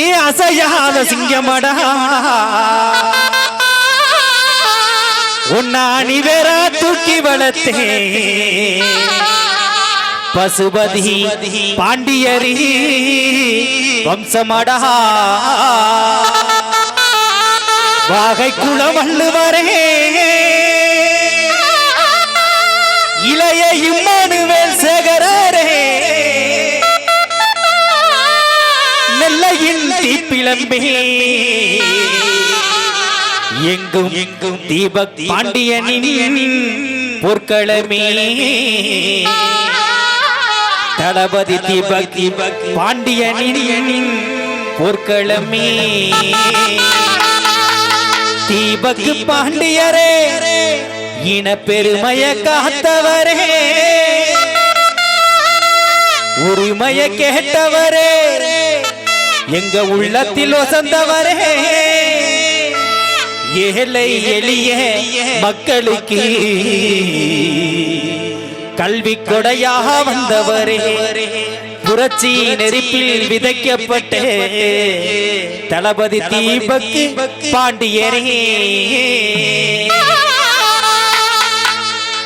நீ அசையாத சிங்கமடா. உன்னா நீ வேற தூக்கி வளர்த்தே பசுபதி பாண்டியரி வம்சமடா. வாகை குளம் வள்ளுவரே பிளம்பே. எங்கும் எங்கும் தீபக் பாண்டியனின் பொற்களமே. தளபதி தீபக் தீபக் பாண்டியனின் பொற்களமே. தீபக் பாண்டியரே இன பெருமைய காத்தவரே. உரிமைய கேட்டவரே. எங்க உள்ளத்தில் வசந்தவரே ஏழை எளிய மக்களுக்கு கல்வி கொடையாக வந்தவரே. புரட்சி நெருப்பில் விதைக்கப்பட்ட தளபதி தீபக் பாண்டியரே.